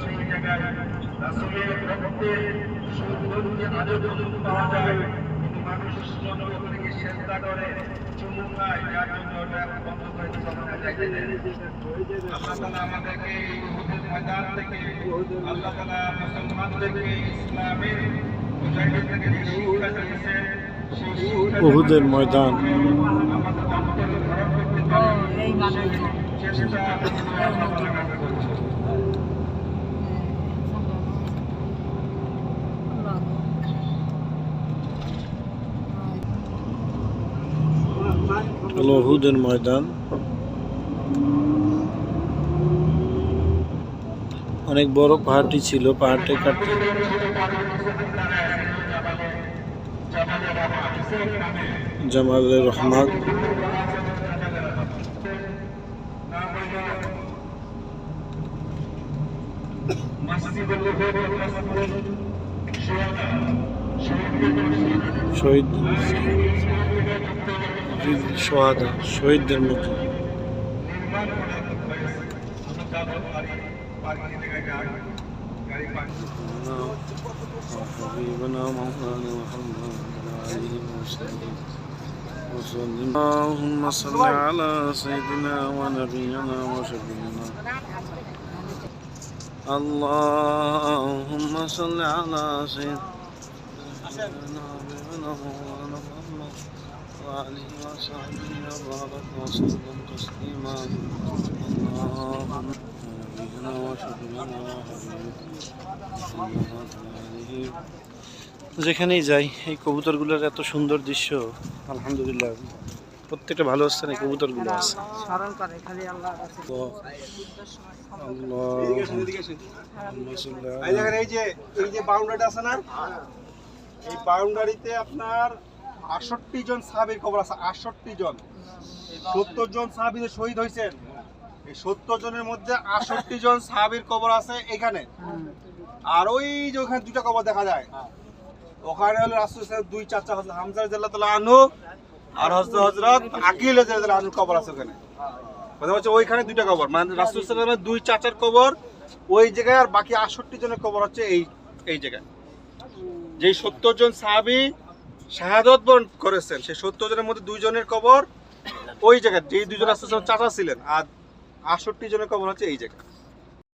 সেই জায়গায় রাসূলের রক্তের সৌন্দর্য আজও পর্যন্ত পাওয়া যায় কিন্তু মানুষ জন্য ওখানে করে চুমু খায় যার জন্য ওটা বন্ধ করে দিতে আমরা যাইতে দেয় আল্লাহ তাআলা আমাদেরকে এই উহুদের ময়দান। থেকে আল্লাহ তাআলা মুসলমানদেরকে ইসলামের মুজাহিদদেরকে যে শিক্ষা দিয়েছেন উহুদের ময়দান চেষ্টা আল্লাহ তাআলা কাছে করছে হলো উহুদের ময়দান অনেক বড় পাহাড়টি ছিল পাহাড়টি কাটতে। জামালের রহমান। শহীদ। সোহাদা শহীদদের মতো حبيبنا مولانا محمد وعلى آله وصحبه وسلم اللهم صل على سيدنا ونبينا وشفينا اللهم صل على سيدنا ونبينا مولانا محمد وعلى آله وصحبه وبارك وسلم تسليما اللهم نبينا وشفينا وحبيبنا যেখানেই যাই এই কবুতরগুলোর এত সুন্দর দৃশ্য আলহামদুলিল্লাহ প্রত্যেকটা ভালো স্থানে কবুতরগুলো আছে স্মরণ করে খালি আল্লাহ কাছে আল্লাহ এই দেখেন এই যে এই যে বাউন্ডারিটা আছে না এই বাউন্ডারিতে আপনার আটষট্টি জন সাহাবির খবর আছে, আটষট্টি জন। সত্তর জন সাহাবি শহীদ হয়েছেন। এই সত্তর জনের মধ্যে আটষট্টি জন সাহাবির কবর আছে এখানে। আর ওই যে ওখানে দুইটা কবর দেখা যায়। ওখানে হলো রাসুল সাহেব দুই চাচা হজরত হামজা রাদিয়াল্লাহু তাআলা আনহু আর হজরত হজরত আকিল রাদিয়াল্লাহু আনহুর কবর আছে ওখানে। কথা হচ্ছে ওইখানে দুইটা কবর মানে রাসুল সাল্লামের দুই চাচার কবর ওই জায়গায় আর বাকি আটষট্টি জনের কবর হচ্ছে এই এই জায়গায়। যেই সত্তর জন সাহাবি শাহাদত বরণ করেছেন। সেই সত্তর জনের মধ্যে দুইজনের কবর, ওই জায়গায় যেই দুজন আসতে চাচা ছিলেন, আর আটষট্টি জনের কবর হচ্ছে এই জায়গায়।